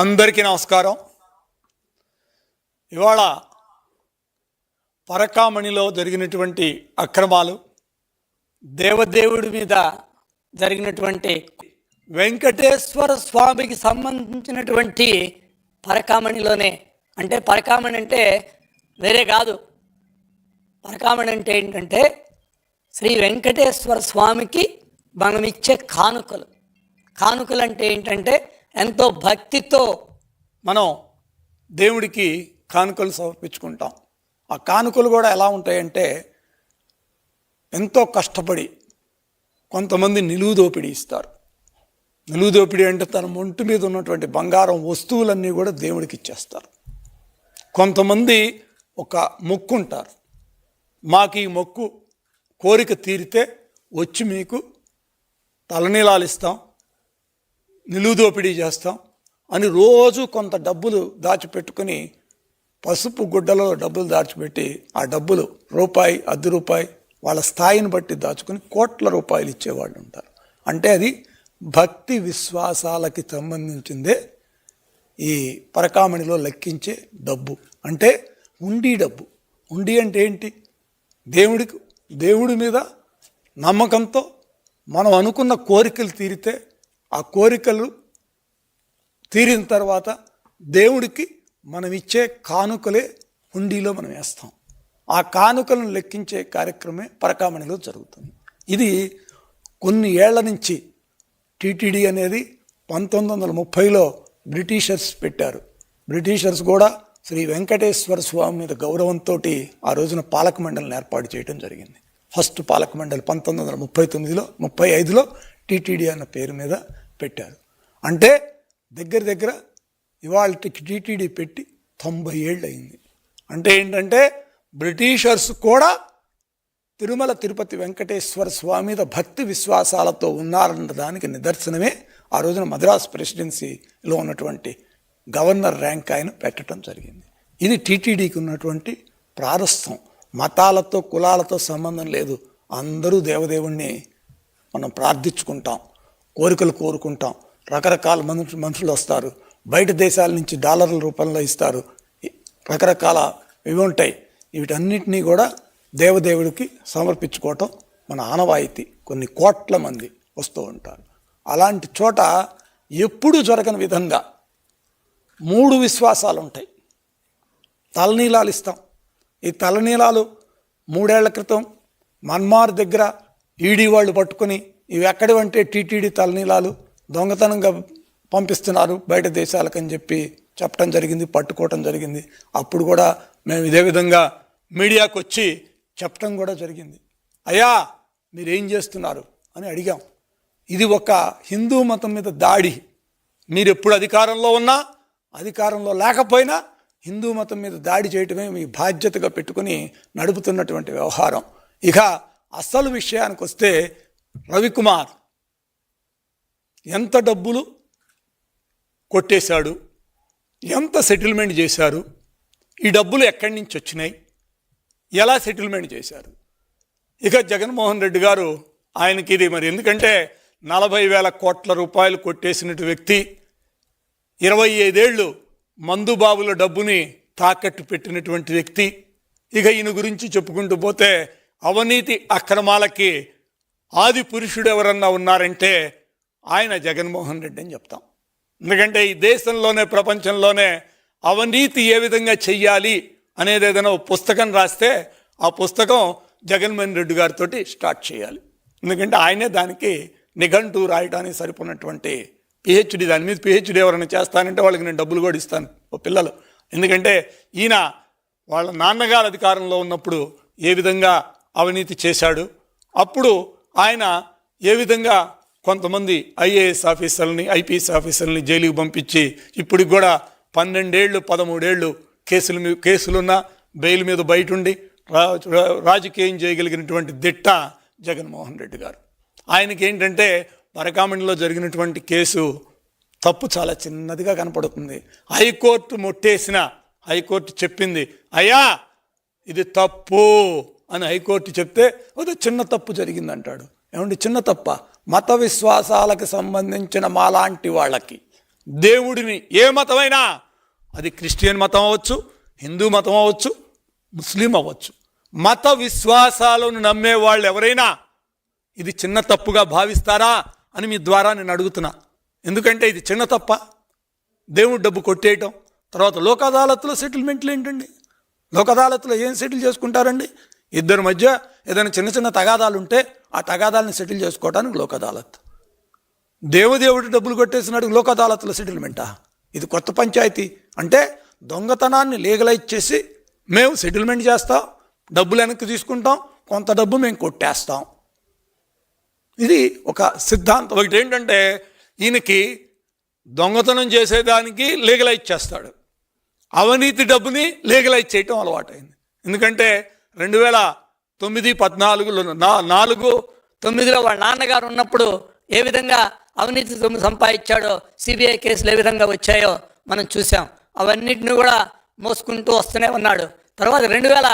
అందరికీ నమస్కారం. ఇవాళ పరకామణిలో జరిగినటువంటి అక్రమాలు దేవదేవుడి మీద జరిగినటువంటి వెంకటేశ్వర స్వామికి సంబంధించినటువంటి పరకామణిలోనే అంటే పరకామణి అంటే వేరే కాదు. పరకామణి అంటే ఏంటంటే శ్రీ వెంకటేశ్వర స్వామికి మనం ఇచ్చే కానుకలు. కానుకలు అంటే ఏంటంటే ఎంతో భక్తితో మనం దేవుడికి కానుకలు సమర్పించుకుంటాం. ఆ కానుకలు కూడా ఎలా ఉంటాయంటే ఎంతో కష్టపడి కొంతమంది నిలువు దోపిడీ ఇస్తారు. నిలువు దోపిడీ అంటే తన ఒంటి మీద ఉన్నటువంటి బంగారం వస్తువులన్నీ కూడా దేవుడికి ఇచ్చేస్తారు. కొంతమంది ఒక మొక్కు ఉంటారు. మాకు ఈ మొక్కు కోరిక తీరితే వచ్చి మీకు తలనీలాలు ఇస్తాం. నిలువు దోపిడీ చేస్తాం అని రోజు కొంత డబ్బులు దాచిపెట్టుకుని పసుపు గుడ్డలో డబ్బులు దాచిపెట్టి ఆ డబ్బులు రూపాయి అర్ధ రూపాయి వాళ్ళ స్థాయిని బట్టి దాచుకుని కోట్ల రూపాయలు ఇచ్చేవాళ్ళు ఉంటారు. అంటే అది భక్తి విశ్వాసాలకి సంబంధించిందే ఈ పరకామణిలో లెక్కించే డబ్బు. అంటే ఉండి డబ్బు. ఉండి అంటే ఏంటి? దేవుడికి దేవుడి మీద నమ్మకంతో మనం అనుకున్న కోరికలు తీరితే ఆ కోరికలు తీరిన తర్వాత దేవుడికి మనం ఇచ్చే కానుకలే హుండీలో మనం వేస్తాం. ఆ కానుకలను లెక్కించే కార్యక్రమే పరకామణిలో జరుగుతుంది. ఇది కొన్ని ఏళ్ళ నుంచి టీటీడీ అనేది పంతొమ్మిది వందల ముప్పైలో బ్రిటిషర్స్ పెట్టారు. బ్రిటిషర్స్ కూడా శ్రీ వెంకటేశ్వర స్వామి మీద గౌరవంతో ఆ రోజున పాలక మండలిని ఏర్పాటు చేయడం జరిగింది. ఫస్ట్ పాలక మండలి పంతొమ్మిది వందల ముప్పై తొమ్మిదిలో ముప్పై ఐదులో టీటీడీ అన్న పేరు మీద పెట్టారు. అంటే దగ్గర దగ్గర ఇవాళకి టీటీడీ పెట్టి తొంభై ఏళ్ళు అయింది అంటే ఏంటంటే బ్రిటిషర్స్ కూడా తిరుమల తిరుపతి వెంకటేశ్వర స్వామి మీద భక్తి విశ్వాసాలతో ఉన్నారన్న దానికి నిదర్శనమే ఆ రోజున మద్రాస్ ప్రెసిడెన్సీలో ఉన్నటువంటి గవర్నర్ ర్యాంక్ ఆయన పెట్టడం జరిగింది. ఇది టీటీడీకి ఉన్నటువంటి ప్రారస్థం. మతాలతో కులాలతో సంబంధం లేదు. అందరూ దేవదేవుణ్ణి మనం ప్రార్థించుకుంటాం కోరికలు కోరుకుంటాం రకరకాల మనుషులు మనుషులు వస్తారు బయట దేశాల నుంచి డాలర్ల రూపంలో ఇస్తారు రకరకాల ఇవి ఉంటాయి. వీటన్నిటినీ కూడా దేవదేవుడికి సమర్పించుకోవటం మన ఆనవాయితీ. కొన్ని కోట్ల మంది వస్తూ ఉంటారు. అలాంటి చోట ఎప్పుడూ జరగని విధంగా మూడు విశ్వాసాలు ఉంటాయి. తలనీలాలు ఇస్తాం. ఈ తలనీలాలు మూడేళ్ళ క్రితం మన్మార్ దగ్గర ఈడీ వాళ్ళు పట్టుకొని ఇవి ఎక్కడవంటే టీటీడీ తలనీలాలు దొంగతనంగా పంపిస్తున్నారు బయట దేశాలకని చెప్పి చెప్పడం జరిగింది పట్టుకోవటం జరిగింది. అప్పుడు కూడా మేము ఇదే విధంగా మీడియాకు వచ్చి చెప్పడం కూడా జరిగింది. అయ్యా మీరేం చేస్తున్నారు అని అడిగాం. ఇది ఒక హిందూ మతం మీద దాడి. మీరు ఎప్పుడు అధికారంలో ఉన్నా అధికారంలో లేకపోయినా హిందూ మతం మీద దాడి చేయటమే మీ బాధ్యతగా పెట్టుకుని నడుపుతున్నటువంటి వ్యవహారం. ఇక అసలు విషయానికి వస్తే రవికుమార్ ఎంత డబ్బులు కొట్టేశాడు ఎంత సెటిల్మెంట్ చేశారు ఈ డబ్బులు ఎక్కడి నుంచి వచ్చినాయి ఎలా సెటిల్మెంట్ చేశారు. ఇక జగన్మోహన్ రెడ్డి గారు ఆయనకి ఇది మరి ఎందుకంటే నలభై వేల కోట్ల రూపాయలు కొట్టేసినటు వ్యక్తి ఇరవై ఐదేళ్ళు మందుబాబుల డబ్బుని తాకట్టు పెట్టినటువంటి వ్యక్తి. ఇక ఈయన గురించి చెప్పుకుంటూ పోతే అవినీతి అక్రమాలకి ఆది పురుషుడు ఎవరన్నా ఉన్నారంటే ఆయన జగన్మోహన్ రెడ్డి అని చెప్తాం. ఎందుకంటే ఈ దేశంలోనే ప్రపంచంలోనే అవినీతి ఏ విధంగా చెయ్యాలి అనేది ఏదైనా ఒక పుస్తకం రాస్తే ఆ పుస్తకం జగన్మోహన్ రెడ్డి గారితో స్టార్ట్ చేయాలి. ఎందుకంటే ఆయనే దానికి నిఘంటు రాయడానికి సరిపోయినటువంటి పిహెచ్డి దాని మీద పిహెచ్డి ఎవరైనా చేస్తానంటే వాళ్ళకి నేను డబ్బులు కూడా ఇస్తాను ఓ పిల్లలు. ఎందుకంటే ఈయన వాళ్ళ నాన్నగారు అధికారంలో ఉన్నప్పుడు ఏ విధంగా అవినీతి చేశాడు. అప్పుడు ఆయన ఏ విధంగా కొంతమంది ఐఏఎస్ ఆఫీసర్లని ఐపీఎస్ ఆఫీసర్లని జైలుకి పంపించి ఇప్పటికి కూడా పన్నెండేళ్ళు పదమూడేళ్ళు కేసులు మీ కేసులున్న బెయిల్ మీద బయట ఉండి రా- రాజకీయం చేయగలిగినటువంటి దిట్ట జగన్మోహన్ రెడ్డి గారు. ఆయనకి ఏంటంటే పరకామణిలో జరిగినటువంటి కేసు తప్పు చాలా చిన్నదిగా కనపడుతుంది. హైకోర్టు మొట్టేసిన హైకోర్టు చెప్పింది అయ్యా ఇది తప్పు. అని హైకోర్టు చెప్తే ఒక చిన్న తప్పు జరిగింది అంటాడు ఏమండి చిన్న తప్ప? మత విశ్వాసాలకు సంబంధించిన మాలాంటి వాళ్ళకి. దేవుడిని ఏ మతమైనా అది క్రిస్టియన్ మతం అవ్వచ్చు హిందూ మతం అవ్వచ్చు ముస్లిం అవ్వచ్చు. మత విశ్వాసాలను నమ్మే వాళ్ళు ఎవరైనా ఇది చిన్న తప్పుగా భావిస్తారా అని మీ ద్వారా నేను అడుగుతున్నా. ఎందుకంటే ఇది చిన్న తప్ప. దేవుడు డబ్బు కొట్టేయటం తర్వాత లోక్ అదాలత్లో సెటిల్మెంట్లు ఏంటండి? లోక్ అదాలత్లో ఏం సెటిల్ చేసుకుంటారండి? ఇద్దరి మధ్య ఏదైనా చిన్న చిన్న తగాదాలు ఉంటే ఆ తగాదాలను సెటిల్ చేసుకోవడానికి లోక్ అదాలత్ దేవదేవుడు డబ్బులు కొట్టేసినాడు లోక్ అదాలత్లో సెటిల్మెంటా? ఇది కొత్త పంచాయతీ. అంటే దొంగతనాన్ని లీగలైజ్ చేసి మేము సెటిల్మెంట్ చేస్తాం డబ్బులు వెనక్కి తీసుకుంటాం కొంత డబ్బు మేము కొట్టేస్తాం. ఇది ఒక సిద్ధాంతం. ఒకటి ఏంటంటే ఈయనకి దొంగతనం చేసేదానికి లీగలైజ్ చేస్తాడు. అవినీతి డబ్బుని లీగలైజ్ చేయటం అలవాటైంది. ఎందుకంటే రెండు వేల తొమ్మిది పద్నాలుగులో నా నాలుగు తొమ్మిదిలో వాళ్ళ నాన్నగారు ఉన్నప్పుడు ఏ విధంగా అవినీతి సంపాదించాడో సిబిఐ కేసులు ఏ విధంగా వచ్చాయో మనం చూసాం అవన్నిటిని కూడా మోసుకుంటూ వస్తూనే ఉన్నాడు. తర్వాత రెండు వేల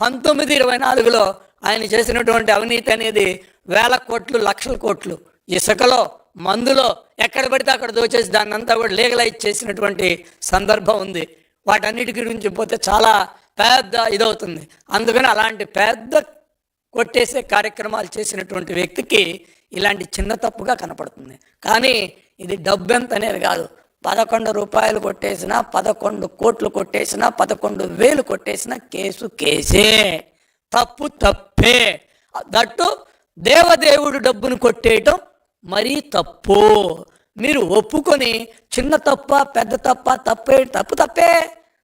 పంతొమ్మిది ఇరవై నాలుగులో ఆయన చేసినటువంటి అవినీతి అనేది వేల కోట్లు లక్షల కోట్లు. ఇసుకలో మందులో ఎక్కడ పడితే అక్కడ దోచేసి దాన్ని అంతా కూడా లీగలైజ్ చేసినటువంటి సందర్భం ఉంది. వాటన్నిటి గురించి పోతే చాలా పెద్ద ఇదవుతుంది. అందుకని అలాంటి పెద్ద కొట్టేసే కార్యక్రమాలు చేసినటువంటి వ్యక్తికి ఇలాంటి చిన్న తప్పుగా కనపడుతుంది. కానీ ఇది డబ్బు ఎంత అనేది కాదు. పదకొండు రూపాయలు కొట్టేసినా పదకొండు కోట్లు కొట్టేసినా పదకొండు వేలు కొట్టేసినా కేసు కేసే. తప్పు తప్పే. దట్టు దేవదేవుడు డబ్బును కొట్టేయటం మరీ తప్పు. మీరు ఒప్పుకొని చిన్న తప్ప పెద్ద తప్ప తప్పే తప్పు తప్పే.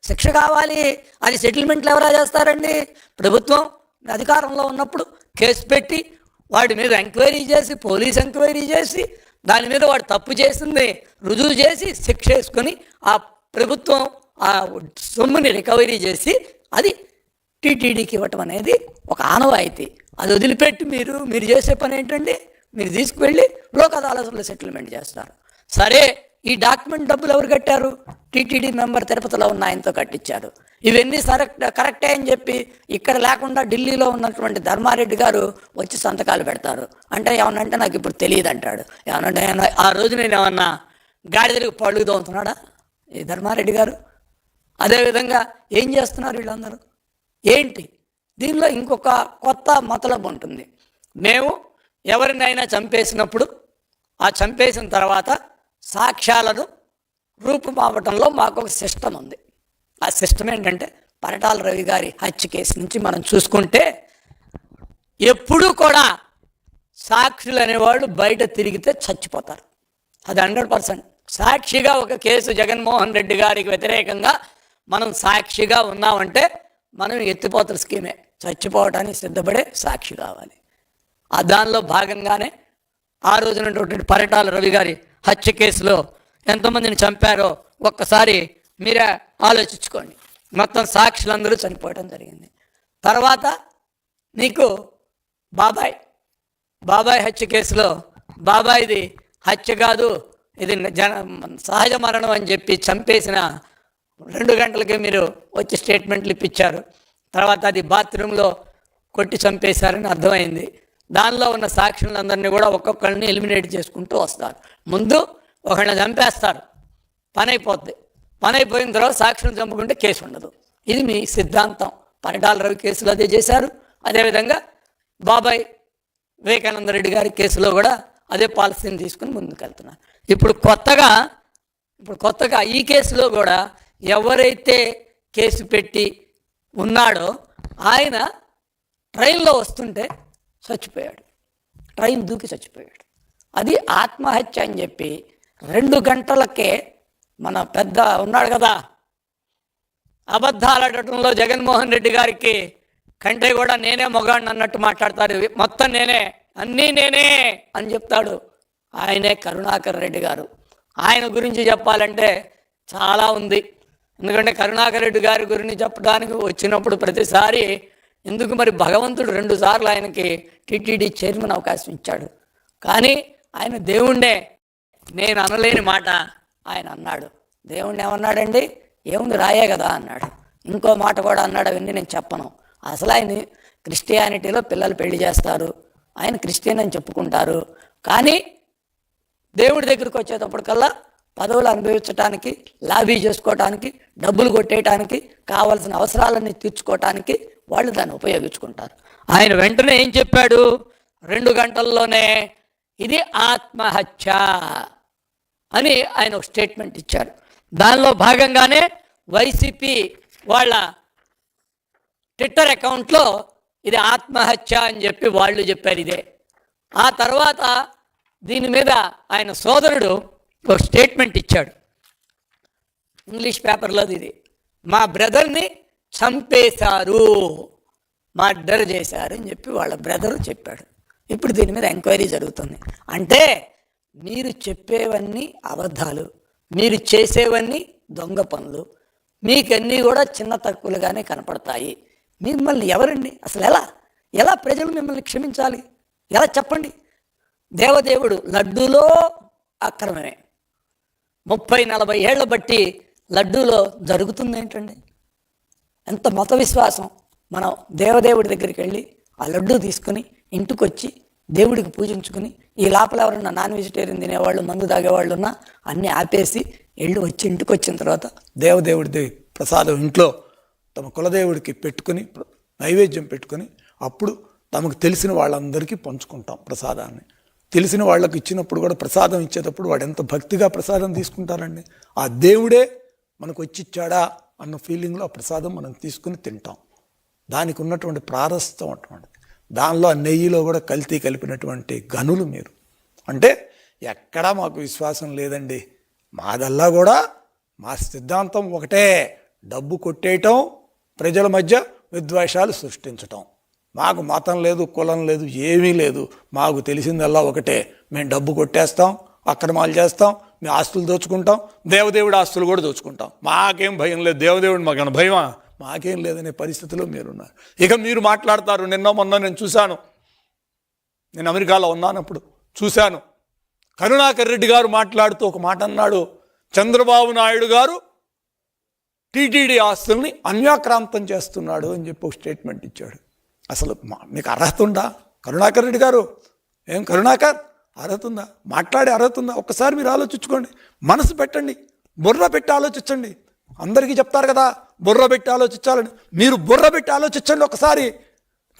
శిక్ష కావాలి. అది సెటిల్మెంట్లు ఎవరా చేస్తారండి ప్రభుత్వం అధికారంలో ఉన్నప్పుడు కేసు పెట్టి వాడి మీద ఎంక్వైరీ చేసి పోలీస్ ఎంక్వైరీ చేసి దాని మీద వాడు తప్పు చేసింది రుజువు చేసి శిక్ష వేసుకొని ఆ ప్రభుత్వం ఆ సొమ్ముని రికవరీ చేసి అది టీటీడీకి ఇవ్వటం అనేది ఒక ఆనవాయితీ. అది వదిలిపెట్టి మీరు మీరు చేసే పని ఏంటండి? మీరు తీసుకువెళ్ళి లోక్ అదాలతలో సెటిల్మెంట్ చేస్తారు. సరే ఈ డాక్యుమెంట్ డబ్బులు ఎవరు కట్టారు? టీటీడీ మెంబర్ తిరుపతిలో ఉన్న ఆయనతో కట్టించారు ఇవన్నీ సరెక్ట్ కరెక్టే అని చెప్పి ఇక్కడ లేకుండా ఢిల్లీలో ఉన్నటువంటి ధర్మారెడ్డి గారు వచ్చి సంతకాలు పెడతారు. అంటే ఏమన్నంటే నాకు ఇప్పుడు తెలియదు అంటాడు. ఏమనంటే ఆ రోజు నేను ఏమన్నా గాడిదలకు పళ్ళు తోముతున్నాడా ఈ ధర్మారెడ్డి గారు? అదేవిధంగా ఏం చేస్తున్నారు వీళ్ళందరూ? ఏంటి? దీనిలో ఇంకొక కొత్త మతలబు ఉంటుంది. మేము ఎవరినైనా చంపేసినప్పుడు ఆ చంపేసిన తర్వాత సాక్ష్యాలను రూపుమాపటంలో మాకు ఒక సిస్టమ్ ఉంది. ఆ సిస్టమ్ ఏంటంటే పరటాల రవి గారి హత్య కేసు నుంచి మనం చూసుకుంటే ఎప్పుడూ కూడా సాక్షులు అనేవాళ్ళు బయట తిరిగితే చచ్చిపోతారు. అది హండ్రెడ్ పర్సెంట్. సాక్షిగా ఒక కేసు జగన్మోహన్ రెడ్డి గారికి వ్యతిరేకంగా మనం సాక్షిగా ఉన్నామంటే మనం ఎత్తిపోతల స్కీమే. చచ్చిపోవటానికి సిద్ధపడే సాక్షి కావాలి. ఆ దానిలో భాగంగానే ఆ రోజునటువంటి పరిటాల రవి గారి హత్య కేసులో ఎంతమందిని చంపారో ఒక్కసారి మీరే ఆలోచించుకోండి. మొత్తం సాక్షులందరూ చనిపోవడం జరిగింది. తర్వాత నీకు బాబాయ్. బాబాయ్ హత్య కేసులో బాబాయిది హత్య కాదు ఇది జన సహజ మరణం అని చెప్పి చంపేసిన రెండు గంటలకే మీరు వచ్చి స్టేట్మెంట్లు ఇప్పించారు. తర్వాత అది బాత్రూంలో కొట్టి చంపేశారని అర్థమైంది. దానిలో ఉన్న సాక్షులందరినీ కూడా ఒక్కొక్కరిని ఎలిమినేట్ చేసుకుంటూ వస్తారు. ముందు ఒకళ్ళని చంపేస్తారు. పని అయిపోద్ది పని అయిపోయిన తర్వాత సాక్షులను చంపుకుంటే కేసు ఉండదు. ఇది మీ సిద్ధాంతం. పరిడాల రవి కేసులో అదే చేశారు. అదేవిధంగా బాబాయ్ వివేకానంద రెడ్డి గారి కేసులో కూడా అదే పాలసీని తీసుకుని ముందుకెళ్తున్నారు. ఇప్పుడు కొత్తగా ఇప్పుడు కొత్తగా ఈ కేసులో కూడా ఎవరైతే కేసు పెట్టి ఉన్నాడో ఆయన ట్రైన్లో వస్తుంటే చచ్చిపోయాడు. ట్రైన్ దూకి చచ్చిపోయాడు. అది ఆత్మహత్య అని చెప్పి రెండు గంటలకే మన పెద్ద ఉన్నాడు కదా. అబద్ధాలు జగన్మోహన్ రెడ్డి గారికి కంటే కూడా నేనే మొగాడిని అన్నట్టు మాట్లాడతారు మొత్తం నేనే అన్నీ నేనే అని చెప్తాడు ఆయనే కరుణాకర్ రెడ్డి గారు. ఆయన గురించి చెప్పాలంటే చాలా ఉంది. ఎందుకంటే కరుణాకర్ రెడ్డి గారి గురించి చెప్పడానికి వచ్చినప్పుడు ప్రతిసారి ఎందుకు మరి భగవంతుడు రెండు సార్లు ఆయనకి టీటీడీ చైర్మన్ అవకాశం ఇచ్చాడు. కానీ ఆయన దేవుణ్ణే నేను అనలేని మాట ఆయన అన్నాడు. దేవుణ్ణి ఏమన్నాడండి? ఏముంది రాయే కదా అన్నాడు. ఇంకో మాట కూడా అన్నాడు అవన్నీ నేను చెప్పను. అసలు ఆయన క్రిస్టియానిటీలో పిల్లలు పెళ్ళి చేస్తారు. ఆయన క్రిస్టియన్ అని చెప్పుకుంటారు. కానీ దేవుడి దగ్గరికి వచ్చేటప్పటికల్లా పదవులు అనుభవించటానికి లాబీ చేసుకోవటానికి డబ్బులు కొట్టేయటానికి కావాల్సిన అవసరాలన్నీ తీర్చుకోవటానికి వాళ్ళు దాన్ని ఉపయోగించుకుంటారు. ఆయన వెంటనే ఏం చెప్పాడు? రెండు గంటల్లోనే ఇది ఆత్మహత్య అని ఆయన ఒక స్టేట్మెంట్ ఇచ్చారు. దానిలో భాగంగానే వైసీపీ వాళ్ళ ట్విట్టర్ అకౌంట్లో ఇది ఆత్మహత్య అని చెప్పి వాళ్ళు చెప్పారు ఇదే. ఆ తర్వాత దీని మీద ఆయన సోదరుడు ఒక స్టేట్మెంట్ ఇచ్చాడు. ఇంగ్లీష్ పేపర్లో ఇది. మా బ్రదర్ని చంపేశారు మర్డర్ చేశారు అని చెప్పి వాళ్ళ బ్రదరు చెప్పాడు. ఇప్పుడు దీని మీద ఎంక్వైరీ జరుగుతుంది. అంటే మీరు చెప్పేవన్నీ అబద్ధాలు మీరు చేసేవన్నీ దొంగ పనులు మీకన్నీ కూడా చిన్న తక్కువలుగానే కనపడతాయి. మిమ్మల్ని ఎవరండి? అసలు ఎలా? ఎలా ప్రజలు మిమ్మల్ని క్షమించాలి? ఎలా చెప్పండి? దేవదేవుడు లడ్డూలో అక్రమమే. ముప్పై నలభై ఏళ్ళ బట్టి లడ్డూలో జరుగుతుంది ఏంటండి? ఎంత మత విశ్వాసం. మనం దేవదేవుడి దగ్గరికి వెళ్ళి ఆ లడ్డూ తీసుకుని ఇంటికి వచ్చి దేవుడికి పూజించుకుని ఈ లోపల ఎవరన్నా నాన్ వెజిటేరియన్ తినేవాళ్ళు మందు తాగేవాళ్ళు ఉన్నా అన్నీ ఆపేసి వెళ్ళి వచ్చి ఇంటికి వచ్చిన తర్వాత దేవదేవుడి ప్రసాదం ఇంట్లో తమ కులదేవుడికి పెట్టుకుని నైవేద్యం పెట్టుకుని అప్పుడు తమకు తెలిసిన వాళ్ళందరికీ పంచుకుంటాం ప్రసాదాన్ని. తెలిసిన వాళ్ళకి ఇచ్చినప్పుడు కూడా ప్రసాదం ఇచ్చేటప్పుడు వాడు ఎంత భక్తిగా ప్రసాదం తీసుకుంటారండి. ఆ దేవుడే మనకు వచ్చిచ్చాడా అన్న ఫీలింగ్లో ఆ ప్రసాదం మనం తీసుకుని తింటాం. దానికి ఉన్నటువంటి ప్రారస్థం అటువంటి దానిలో నెయ్యిలో కూడా కల్తీ కలిపినటువంటి గనులు మీరు. అంటే ఎక్కడా మాకు విశ్వాసం లేదండి. మాదల్లా కూడా మా సిద్ధాంతం ఒకటే. డబ్బు కొట్టేయటం ప్రజల మధ్య విద్వేషాలు సృష్టించటం. మాకు మతం లేదు కులం లేదు ఏమీ లేదు. మాకు తెలిసిందల్లా ఒకటే. మేము డబ్బు కొట్టేస్తాం అక్రమాలు చేస్తాం మేము ఆస్తులు దోచుకుంటాం దేవదేవుడి ఆస్తులు కూడా దోచుకుంటాం. మాకేం భయం లేదు. దేవదేవుడు మాకు భయమా? మాకేం లేదనే పరిస్థితిలో మీరున్నారు. ఇక మీరు మాట్లాడతారు. నిన్న మొన్న నేను చూశాను. నేను అమెరికాలో ఉన్నానప్పుడు చూశాను. కరుణాకర్ రెడ్డి గారు మాట్లాడుతూ ఒక మాట అన్నాడు. చంద్రబాబు నాయుడు గారు టీటీడీ ఆస్తుల్ని అన్యాక్రాంతం చేస్తున్నాడు అని చెప్పి ఒక స్టేట్మెంట్ ఇచ్చాడు. అసలు మా- మీకు అర్హత ఉందా? కరుణాకర్ రెడ్డి గారు? ఏం కరుణాకర్? అర్హత ఉందా? మాట్లాడే అర్హత ఉందా? ఒక్కసారి మీరు ఆలోచించుకోండి. మనసు పెట్టండి. బుర్ర పెట్టి ఆలోచించండి. అందరికీ చెప్తారు కదా బుర్ర పెట్టి ఆలోచించాలని. మీరు బుర్ర పెట్టి ఆలోచించండి ఒకసారి.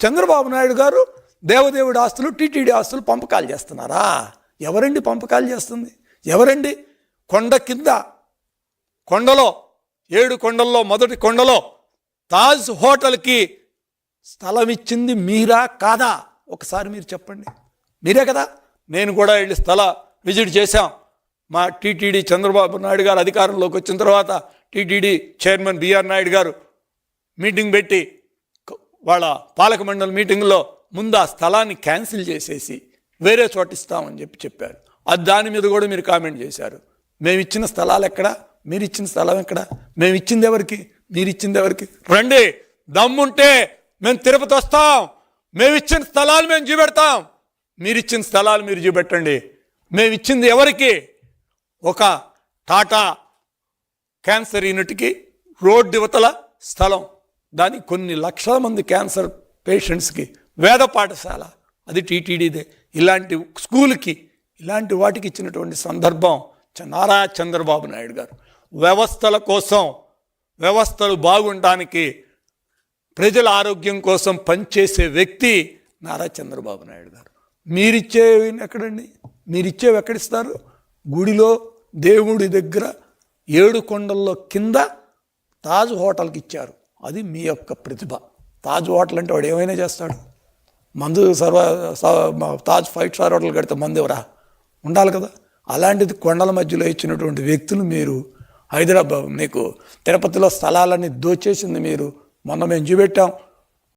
చంద్రబాబు నాయుడు గారు దేవదేవుడి ఆస్తులు టీటీడీ ఆస్తులు పంపకాలు చేస్తున్నారా? ఎవరండి పంపకాలు చేస్తుంది? ఎవరండి? కొండ కింద కొండలో ఏడు కొండల్లో మొదటి కొండలో తాజ్ హోటల్కి స్థలం ఇచ్చింది మీరా కాదా? ఒకసారి మీరు చెప్పండి. మీరే కదా? నేను కూడా వెళ్ళి స్థల విజిట్ చేశాం. మా టీటీడీ చంద్రబాబు నాయుడు గారు అధికారంలోకి వచ్చిన తర్వాత టీటీడీ చైర్మన్ బిఆర్ నాయుడు గారు మీటింగ్ పెట్టి వాళ్ళ పాలక మండలి మీటింగ్లో ముందు ఆ స్థలాన్ని క్యాన్సిల్ చేసేసి వేరే చోట ఇస్తామని చెప్పి చెప్పారు. అది దాని మీద కూడా మీరు కామెంట్ చేశారు. మేము ఇచ్చిన స్థలాలు ఎక్కడ? మీరు ఇచ్చిన స్థలం ఎక్కడ? మేము ఇచ్చింది ఎవరికి? మీరు ఇచ్చింది ఎవరికి? రండి దమ్ముంటే మేము తిరుపతి వస్తాం. మేము ఇచ్చిన స్థలాలు మేము చూపెడతాం మీరు ఇచ్చిన స్థలాలు మీరు చూపెట్టండి మేము ఇచ్చింది ఎవరికి? ఒక టాటా క్యాన్సర్ యూనిట్కి రోడ్డు యువతల స్థలం. దానికి కొన్ని లక్షల మంది క్యాన్సర్ పేషెంట్స్కి వేద పాఠశాల. అది టీటీడీదే. ఇలాంటి స్కూల్కి ఇలాంటి వాటికి ఇచ్చినటువంటి సందర్భం చ- నారా చంద్రబాబు నాయుడు గారు. వ్యవస్థల కోసం వ్యవస్థలు బాగుండడానికి ప్రజల ఆరోగ్యం కోసం పనిచేసే వ్యక్తి నారా చంద్రబాబు నాయుడు గారు. మీరిచ్చేవి ఎక్కడండి? మీరిచ్చేవి ఎక్కడిస్తారు? గుడిలో దేవుడి దగ్గర ఏడు కొండల్లో కింద తాజ్ హోటల్కి ఇచ్చారు. అది మీ యొక్క ప్రతిభ. తాజ్ హోటల్ అంటే వాడు ఏమైనా చేస్తాడు? మందు సర్వ స- తాజ్ ఫైవ్ స్టార్ హోటల్ కడితే మందు ఎవరా? ఉండాలి కదా. అలాంటిది కొండల మధ్యలో ఇచ్చినటువంటి వ్యక్తులు మీరు హైదరాబాద్ మీకు తిరుపతిలో స్థలాలన్నీ దోచేసింది మీరు. మొన్న మేము చూపెట్టాం.